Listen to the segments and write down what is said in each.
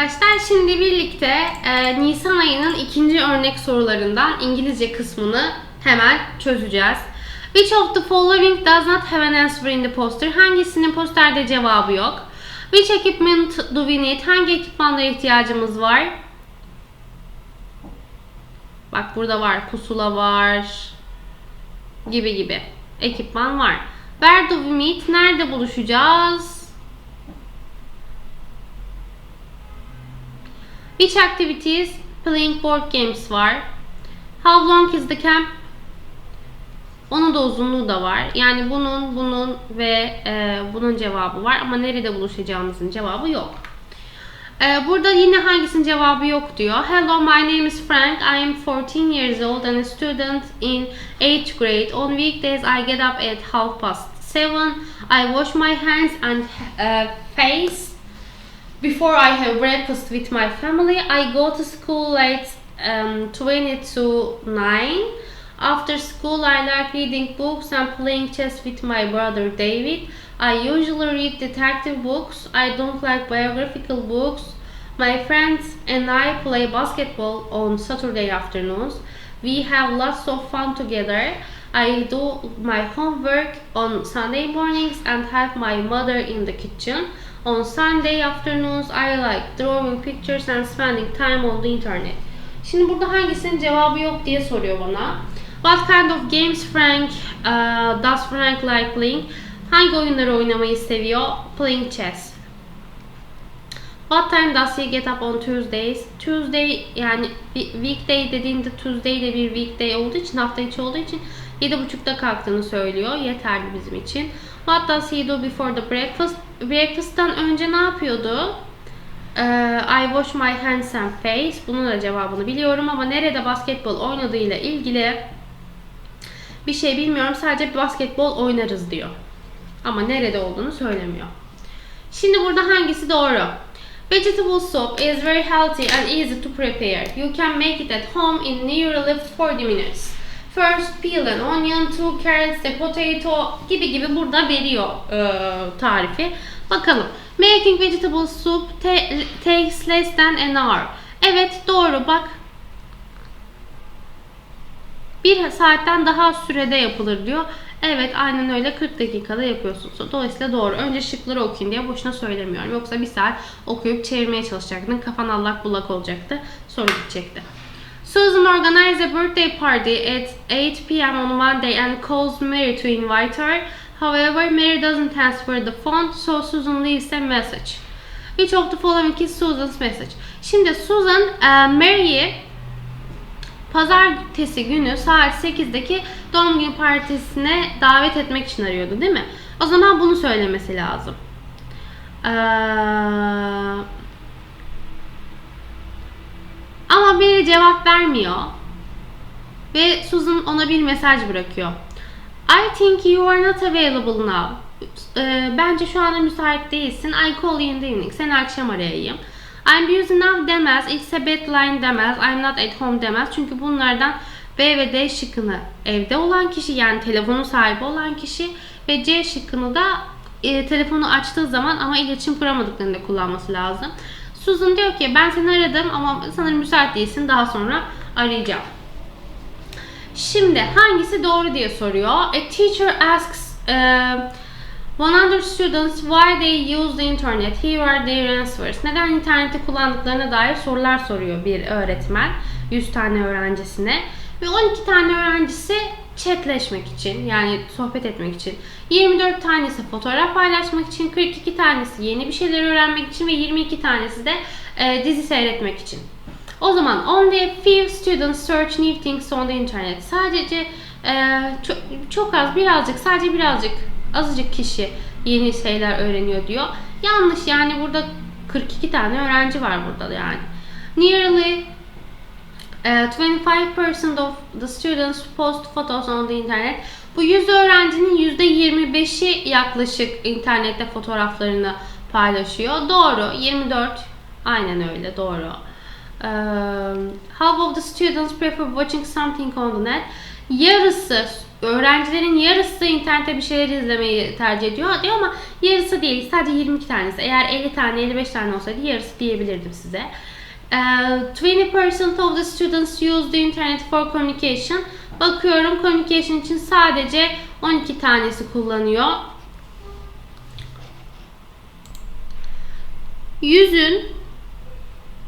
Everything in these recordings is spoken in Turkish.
arkadaşlar. Şimdi birlikte e, Nisan ayının ikinci örnek sorularından İngilizce kısmını hemen çözeceğiz. Which of the following does not have an answer in the poster? Hangisinin posterde cevabı yok? Which equipment do we need? Hangi ekipmanlara ihtiyacımız var? Bak burada var. Pusula var. Gibi gibi. Ekipman var. Where do we meet? Nerede buluşacağız? Which activities? Playing board games var. How long is the camp? Onun da uzunluğu da var. Yani bunun, bunun ve e, bunun cevabı var ama nerede buluşacağımızın cevabı yok. E, burada yine hangisinin cevabı yok diyor. Hello, my name is Frank. I am 14 years old and a student in 8th grade. On weekdays I get up at half past 7. I wash my hands and uh, face before I have breakfast with my family, I go to school late um, 20 to 9. After school, I like reading books and playing chess with my brother David. I usually read detective books. I don't like biographical books. My friends and I play basketball on Saturday afternoons. We have lots of fun together. I do my homework on Sunday mornings and help my mother in the kitchen. On Sunday afternoons I like drawing pictures and spending time on the internet. Şimdi burada hangisinin cevabı yok diye soruyor bana. What kind of games Frank uh, does Frank like playing? Hangi oyunları oynamayı seviyor? Playing chess. What time does he get up on Tuesdays? Tuesday yani weekday dediğinde Tuesday de bir weekday olduğu için hafta içi olduğu için 7.30'da kalktığını söylüyor. Yeterli bizim için. What does he do before the breakfast? Breakfast'tan önce ne yapıyordu? Ee, I wash my hands and face. Bunun da cevabını biliyorum ama nerede basketbol oynadığıyla ilgili bir şey bilmiyorum. Sadece basketbol oynarız diyor. Ama nerede olduğunu söylemiyor. Şimdi burada hangisi doğru? Vegetable soup is very healthy and easy to prepare. You can make it at home in nearly 40 minutes. First peel an onion, two carrots, a potato gibi gibi burada veriyor e, tarifi. Bakalım. Making vegetable soup ta- takes less than an hour. Evet doğru bak. Bir saatten daha sürede yapılır diyor. Evet aynen öyle 40 dakikada yapıyorsunuz. Dolayısıyla doğru. Önce şıkları okuyun diye boşuna söylemiyorum. Yoksa bir saat okuyup çevirmeye çalışacaktın. Kafan allak bullak olacaktı. Soru gidecekti. Susan organized a birthday party at 8 p.m. on Monday and calls Mary to invite her. However, Mary doesn't answer the phone, so Susan leaves a message. Which of the following is Susan's message? Şimdi Susan Mary'i pazartesi günü saat 8'deki doğum günü partisine davet etmek için arıyordu değil mi? O zaman bunu söylemesi lazım. Ee, ama biri cevap vermiyor. Ve Susan ona bir mesaj bırakıyor. I think you are not available now. Ee, bence şu anda müsait değilsin. I call you in the evening. Seni akşam arayayım. I'm busy now demez. It's a bad line demez. I'm not at home demez. Çünkü bunlardan B ve D şıkkını evde olan kişi yani telefonun sahibi olan kişi ve C şıkkını da e, telefonu açtığı zaman ama iletişim kuramadıklarında kullanması lazım. Susan diyor ki ben seni aradım ama sanırım müsait değilsin daha sonra arayacağım. Şimdi hangisi doğru diye soruyor. A teacher asks uh, 100 students why they use the internet. Here are their answers. Neden interneti kullandıklarına dair sorular soruyor bir öğretmen 100 tane öğrencisine. Ve 12 tane öğrencisi chatleşmek için yani sohbet etmek için. 24 tanesi fotoğraf paylaşmak için, 42 tanesi yeni bir şeyler öğrenmek için ve 22 tanesi de e, dizi seyretmek için. O zaman only few students search new things on the internet. Sadece e, çok, çok az, birazcık, sadece birazcık, azıcık kişi yeni şeyler öğreniyor diyor. Yanlış yani burada 42 tane öğrenci var burada yani. Nearly Uh, 25% of the students post photos on the internet. Bu 100 öğrencinin %25'i yaklaşık internette fotoğraflarını paylaşıyor. Doğru. 24. Aynen öyle. Doğru. Um, how of the students prefer watching something on the net? Yarısı öğrencilerin yarısı internette bir şeyler izlemeyi tercih ediyor diyor ama yarısı değil sadece 22 tanesi. Eğer 50 tane 55 tane olsaydı yarısı diyebilirdim size. Ee, 20% of the students use the internet for communication. Bakıyorum communication için sadece 12 tanesi kullanıyor. Yüzün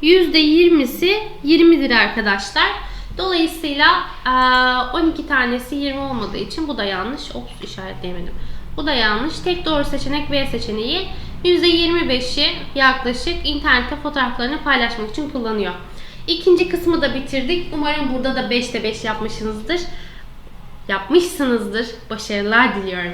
%20'si 20'dir arkadaşlar. Dolayısıyla eee, 12 tanesi 20 olmadığı için bu da yanlış. Ops işaretleyemedim. Bu da yanlış. Tek doğru seçenek B seçeneği. %25'i yaklaşık internette fotoğraflarını paylaşmak için kullanıyor. İkinci kısmı da bitirdik. Umarım burada da 5'te 5 yapmışsınızdır. Yapmışsınızdır. Başarılar diliyorum.